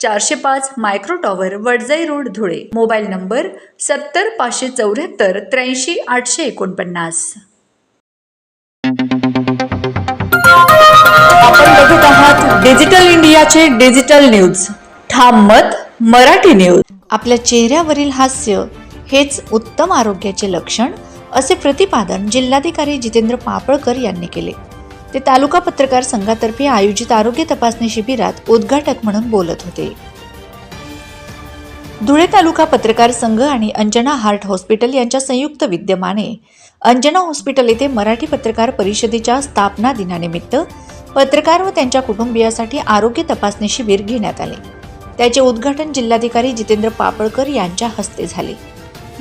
चारशे पाच micro tower Wadjai road Dhule. Mobile number सत्तर पाचशे चौऱ्याहत्तर त्र्याऐंशी आठशे एकोणपन्नास. आपण बघत आहात डिजिटल इंडियाचे डिजिटल न्यूज. ठाम मत मराठी न्यूज. आपल्या चेहऱ्यावरील हास्य हेच उत्तम आरोग्याचे लक्षण असे प्रतिपादन जिल्हाधिकारी जितेंद्र पापळकर यांनी केले. ते तालुका पत्रकार संघातर्फे आयोजित आरोग्य तपासणी शिबिरात उद्घाटक म्हणून बोलत होते. धुळे तालुका पत्रकार संघ आणि अंजना हार्ट हॉस्पिटल यांच्या संयुक्त विद्यमाने अंजना हॉस्पिटल येथे मराठी पत्रकार परिषदेच्या स्थापना दिनानिमित्त पत्रकार व त्यांच्या कुटुंबियासाठी आरोग्य तपासणी शिबिर घेण्यात आले. त्याचे उद्घाटन जिल्हाधिकारी जितेंद्र पापळकर यांच्या हस्ते झाले.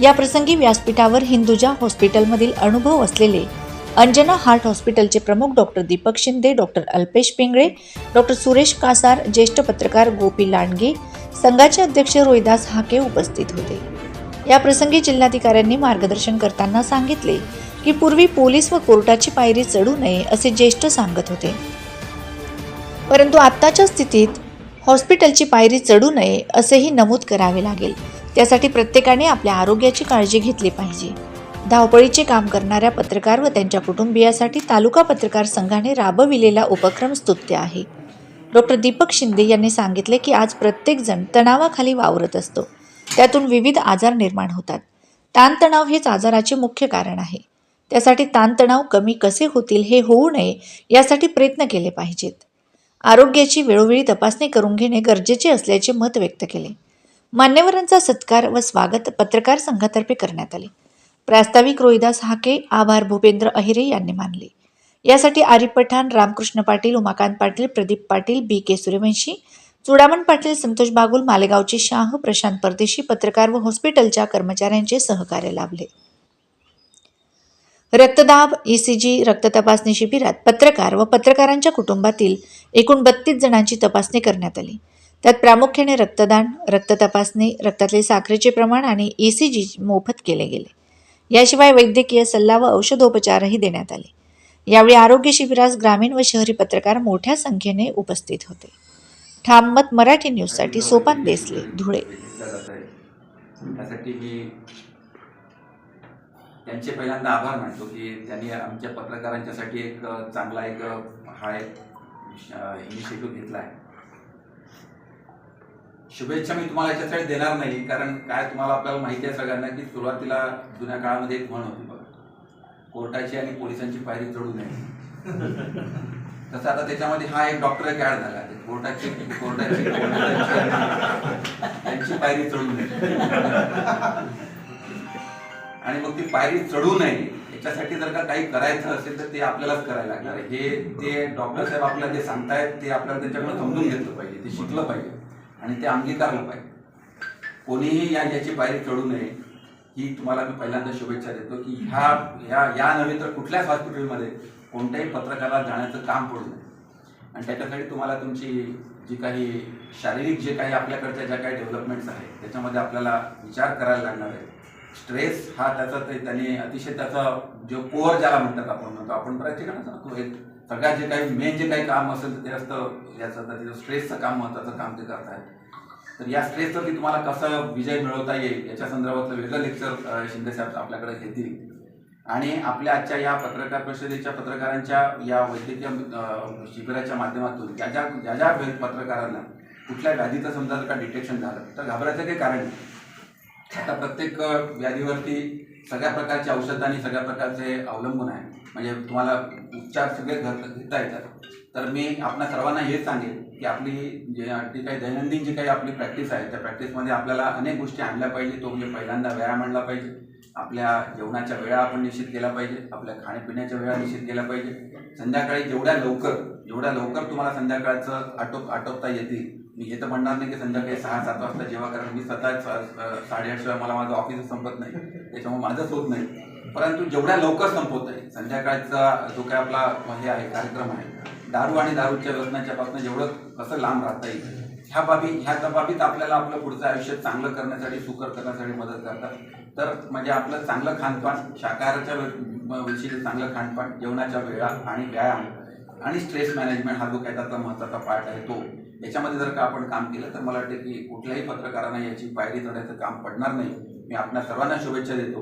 या प्रसंगी व्यासपीठावर हिंदुजा हॉस्पिटलमधील अनुभव असलेले अंजना हार्ट हॉस्पिटलचे प्रमुख doctor Deepak Shinde doctor Alpesh Pingale doctor Suresh Kasar ज्येष्ठ पत्रकार गोपी लांडगे संघाचे अध्यक्ष रोहिदास हाके उपस्थित होते. या प्रसंगी जिल्हाधिकाऱ्यांनी मार्गदर्शन करताना सांगितले की पूर्वी पोलीस व कोर्टाची पायरी चढू नये असे ज्येष्ठ सांगत होते. परंतु आत्ताच्या स्थितीत हॉस्पिटलची पायरी चढू नये असेही नमूद करावे लागेल. त्यासाठी प्रत्येकाने आपल्या आरोग्याची काळजी घेतली पाहिजे. धावपळीचे काम करणाऱ्या पत्रकार व त्यांच्या कुटुंबियासाठी तालुका पत्रकार संघाने राबविलेला उपक्रम स्तुत्य आहे. डॉक्टर दीपक शिंदे यांनी सांगितले की आज प्रत्येकजण तणावाखाली वावरत असतो. त्यातून विविध आजार निर्माण होतात. ताणतणाव हेच आजाराचे मुख्य कारण आहे. त्यासाठी ताणतणाव कमी कसे होतील हे होऊ नये यासाठी प्रयत्न केले पाहिजेत. आरोग्याची वेळोवेळी तपासणी करून घेणे गरजेचे असल्याचे मत व्यक्त केले. मान्यवरांचा सत्कार व स्वागत पत्रकार संघातर्फे करण्यात आले. प्रास्ताविक रोहिदास हाके आभार भूपेंद्र अहिरे यांनी मानले. यासाठी आरिफ पठाण रामकृष्ण पाटील उमाकांत पाटील प्रदीप पाटील बी के सूर्यवंशी चुडामण पाटील संतोष बागुल मालेगावचे शाह प्रशांत परदेशी पत्रकार व हॉस्पिटलच्या कर्मचाऱ्यांचे सहकार्य लाभले. रक्तदाब ईसीजी रक्त तपासणी शिबिरात पत्रकार व पत्रकारांच्या कुटुंबातील एकूण बत्तीस जणांची तपासणी करण्यात आली. त्यात प्रामुख्याने रक्तदान रक्त तपासणी रक्तातले साखरेचे प्रमाण आणि ईसीजी मोफत केले गेले. याशिवाय वैद्यकीय सल्ला व औषधोपचारही देण्यात आले. यावेळी आरोग्य शिबिरास ग्रामीण व शहरी पत्रकार मोठ्या संख्येने उपस्थित होते. ठाममत मराठी न्यूजसाठी सोपान देसले धुळे. त्यासाठी मी त्यांचे पहिल्यांदा आभार मानतो की त्यांनी आमच्या पत्रकारांच्यासाठी एक चांगला एक हा एक इनिशिएटिव्ह घेतला आहे. शुभेच्छा मी तुम्हाला याच्यासाठी देणार नाही कारण काय तुम्हाला आपल्याला माहिती आहे सगळ्यांना की सुरुवातीला जुन्या काळामध्ये एक म्हण होती बघा. कोर्टाची आणि पोलिसांची पायरी चढू नये. तसं आता त्याच्यामध्ये हा एक डॉक्टर ऍड झाला. कोर्टाची कोर्टाची त्यांची पायरी चढू नये. आणि मग ती पायरी चढू नये याच्यासाठी जर का काही करायचं असेल तर ते आपल्यालाच करायला लागणार आहे. हे ते डॉक्टर साहेब आपल्याला जे सांगतायत ते आपल्याला त्यांच्याकडून समजून घेतलं पाहिजे ते शिकलं पाहिजे. आणि ते अंगीकारलं पाहिजे. कोणीही या याची पायरी चढू नये ही तुम्हाला मी पहिल्यांदा शुभेच्छा देतो की ह्या ह्या या नव्हे तर कुठल्याच हॉस्पिटलमध्ये कोणत्याही पत्रकाराला जाण्याचं काम पडू नये. आणि त्याच्यासाठी तुम्हाला तुमची जी काही शारीरिक जे काही आपल्याकडच्या ज्या काही डेव्हलपमेंट्स आहेत त्याच्यामध्ये आपल्याला विचार करायला लागणार आहे स्ट्रेस हा त्याचा ते त्याने अतिशय त्याचा जो कोअर ज्याला म्हणतात आपण म्हणतो आपण बऱ्याच सांगतो एक सगळ्यात जे काही मेन जे काही काम असेल तर ते असतं याचं तर स्ट्रेसचं काम महत्त्वाचं काम ते करतायत. तर या स्ट्रेसचं ती तुम्हाला कसं विजय मिळवता येईल याच्या संदर्भातलं वेगळं लेक्चर शिंदे साहेब आपल्याकडे घेतील. आणि आपल्या आजच्या या पत्रकार परिषदेच्या पत्रकारांच्या या वैद्यकीय शिबिराच्या माध्यमातून ज्या ज्या ज्या ज्या पत्रकारांना कुठल्या व्याधीचं समजा जर का डिटेक्शन झालं तर घाबरायचं काही कारण नाही. आता प्रत्येक व्याधीवरती सगळ्या प्रकारची औषधं आणि सगळ्या प्रकारचे अवलंबून आहे. म्हणजे तुम्हाला उपचार सगळे घर घेता येतात. तर मी आपल्या सर्वांना हेच सांगेन की आपली जे जी काही दैनंदिन जी काही आपली प्रॅक्टिस आहे त्या प्रॅक्टिसमध्ये आपल्याला अनेक गोष्टी आणल्या पाहिजे. तो म्हणजे पहिल्यांदा व्यायाम आणला पाहिजे. आपल्या जेवणाच्या वेळा आपण निश्चित केल्या पाहिजे. आपल्या खाण्यापिण्याच्या वेळा निश्चित केल्या पाहिजे. संध्याकाळी जेवढ्या लवकर जेवढ्या लवकर तुम्हाला संध्याकाळचं आटोप आटोपता येतील मी हे तर म्हणणार नाही की संध्याकाळी सहा सात वाजता जेव्हा कारण मी स्वतः साडेआठशिवाय मला माझं ऑफिस संपत नाही. त्याच्यामुळे माझंच होत नाही. परंतु जेवढ्या लवकर संपवत आहे संध्याकाळचा जो काय आपला हे आहे कार्यक्रम आहे दारू आणि दारूच्या व्यसनाच्या पासून जेवढं कसं लांब राहता येईल ह्या बाबी ह्या बाबीत आपल्याला आपलं पुढचं आयुष्य चांगलं करण्यासाठी सुकर करण्यासाठी मदत करतात. तर म्हणजे आपलं चांगलं खानपान शाकाहाराच्या विषयी चांगलं खानपान जेवणाच्या वेळा आणि व्यायाम आणि स्ट्रेस मॅनेजमेंट हा जो काय त्याचा महत्त्वाचा पार्ट आहे तो. याच्यामध्ये जर का आपण काम केलं तर मला वाटतं की कुठल्याही पत्रकारांना याची पायरी चढायचं काम पडणार नाही. मी आपल्या सर्वांना शुभेच्छा देतो.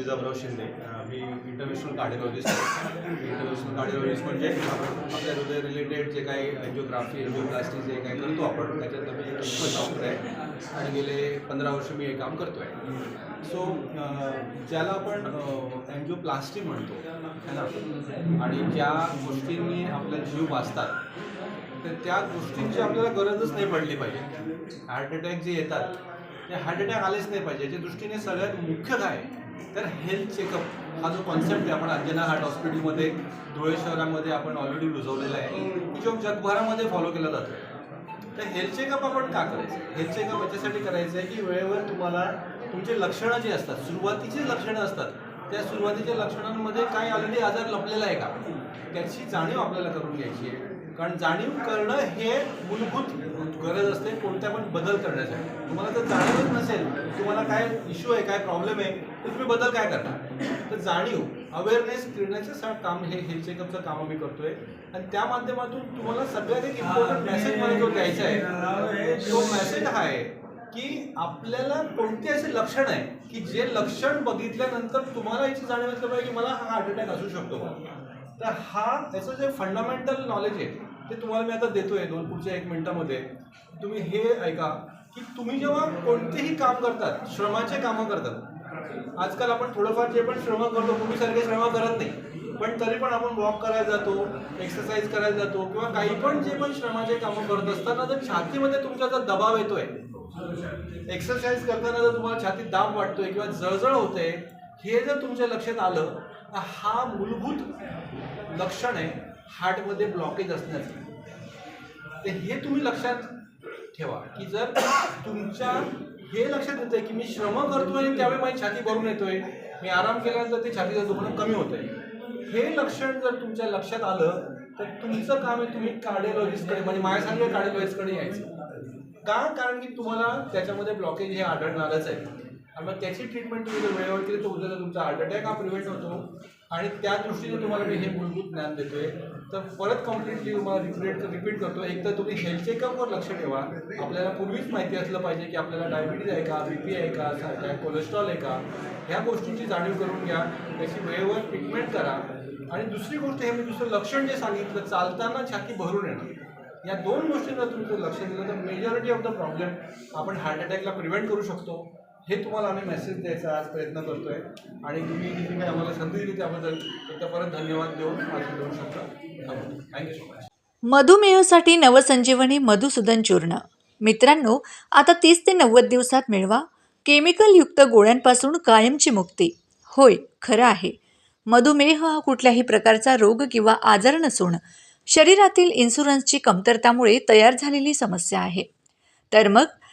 निजामराव शिंदे. मी इंटरनॅशनल कार्डिओलॉजिस्ट इंटरनॅशनल कार्डिओलॉजिस्ट म्हणजे आपल्या हृदय रिलेटेड जे काही एन्जिओग्राफी एन्जिओप्लास्टी जे काही करतो आपण त्याच्यात मी डॉक्टर आहे. आणि गेले पंधरा वर्ष मी हे काम करतो आहे सो ज्याला आपण एन्जिओप्लास्टी म्हणतो है ना? आणि ज्या गोष्टींनी आपला जीव वाचतात तर त्या गोष्टींची आपल्याला गरजच नाही पडली पाहिजे. हार्ट अटॅक जे येतात ते हार्ट अटॅक आलेच नाही पाहिजे याच्या दृष्टीने सगळ्यात मुख्य काय आहे? तर हेल्थ चेकअप हा जो कॉन्सेप्ट आहे आपण अंजना हार्ट हॉस्पिटलमध्ये धुळे शहरामध्ये आपण ऑलरेडी रुजवलेला आहे. जो जगभरामध्ये फॉलो केला जातो तर हेल्थ चेकअप आपण का करायचं? हेल्थ चेकअप याच्यासाठी करायचं आहे की वेळेवर तुम्हाला तुमचे लक्षणं जी असतात सुरुवातीची लक्षणं असतात त्या सुरुवातीच्या लक्षणांमध्ये काय ऑलरेडी आजार लपलेला आहे का? त्याची जाणीव आपल्याला करून घ्यायची आहे. कारण जाणीव करणं हे मूलभूत गरज असते कोणत्या पण बदल करण्यासाठी. तुम्हाला जर जाणीवच नसेल तुम्हाला काय इश्यू आहे काय प्रॉब्लेम आहे तर तुम्ही बदल काय करणार? तर जाणीव अवेअरनेस करण्याचं सा- काम हे हेल्थ चेकअपचं काम आम्ही करतोय. आणि त्या माध्यमातून तुम्हाला सगळ्यात एक इम्पॉर्टंट मेसेज मला जो द्यायचा आहे तो मेसेज हा आहे की आपल्याला कोणते असे लक्षण आहे की जे लक्षण बघितल्यानंतर तुम्हाला याची जाणीव असलं पाहिजे की मला हा हार्ट अटॅक असू शकतो. तर हा याचं जे फंडामेंटल नॉलेज आहे ते तुम्हाला मी आता देतोय दोन पुढच्या एक मिनिटामध्ये. तुम्ही हे ऐका की तुम्ही जेव्हा कोणतेही काम करतात श्रमाचे कामं करतात आजकाल आपण थोडंफार जे पण श्रम करतो पूर्वीसारखे श्रम करत नाही. पण तरी पण आपण वॉक करायला जातो एक्सरसाइज करायला जातो किंवा काही पण जे पण श्रमाचे कामं करत असताना जर छातीमध्ये तुमचा जर दबाव येतोय एक्सरसाइज करताना जर तुम्हाला छातीत दाब वाटतोय किंवा जळजळ होते हे जर तुमच्या लक्षात आलं तर हा मूलभूत लक्षण आहे हार्टमध्ये ब्लॉकेज असण्याचं. तर हे तुम्ही लक्षात ठेवा की जर तुमच्या हे लक्षात येतं आहे की मी श्रम करतोय आणि त्यावेळी माझी छाती भरून येतोय मी आराम केल्यानंतर ते छातीचं दुखणं कमी होतंय. हे लक्षण जर तुमच्या लक्षात आलं तर तुमचं काम आहे तुम्ही कार्डिओलॉजिस्टकडे म्हणजे माझ्या सांगितलं कार्डिओलॉजिस्टकडे यायचं. का? कारण की तुम्हाला त्याच्यामध्ये ब्लॉकेज हे आढळणारच आहे. आणि मग त्याची ट्रीटमेंट तुम्ही जर वेळेवर केली तर उद्याला तुमचा हार्ट अटॅक हा प्रिव्हेंट होतो. आणि त्या दृष्टीने तुम्हाला मी हे मूलभूत ज्ञान देतोय. तर परत कम्प्लिटली तुम्हाला रिपीट रिपीट करतो. एक तर तुम्ही हेल्थ चेकअपवर लक्ष ठेवा. आपल्याला पूर्वीच माहिती असलं पाहिजे की आपल्याला डायबिटीज आहे का बी पी आहे का काय कोलेस्ट्रॉल आहे का ह्या गोष्टींची जाणीव करून घ्या. त्याची वेळेवर ट्रीटमेंट करा. आणि दुसरी गोष्ट हे मी दुसरं लक्षण जे सांगितलं चालताना छाती भरून येणं. या दोन गोष्टींना तुम्ही जर लक्ष दिलं तर मेजॉरिटी ऑफ द प्रॉब्लेम आपण हार्ट अटॅकला प्रिव्हेंट करू शकतो. हे तुम्हाला आम्ही मेसेज द्यायचा आज प्रयत्न करतोय. आणि तुम्ही जी काही आम्हाला संधी दिली त्याबद्दल एकदा परत धन्यवाद देऊन माझे देऊ शकता. थँक्यू सो मच मधुमेहासाठी नवसंजीवनी मधुसूदन चूर्ण. मित्रांनो आता तीस ते नव्वद दिवसात मिळवा. केमिकलयुक्त गोळ्यांपासून कायमची मुक्ती. होय खरं आहे. मधुमेह हा कुठल्याही प्रकारचा रोग किंवा आजार नसून शरीरातील इन्शुरन्सची कमतरतामुळे तयार झालेली समस्या आहे. तर मग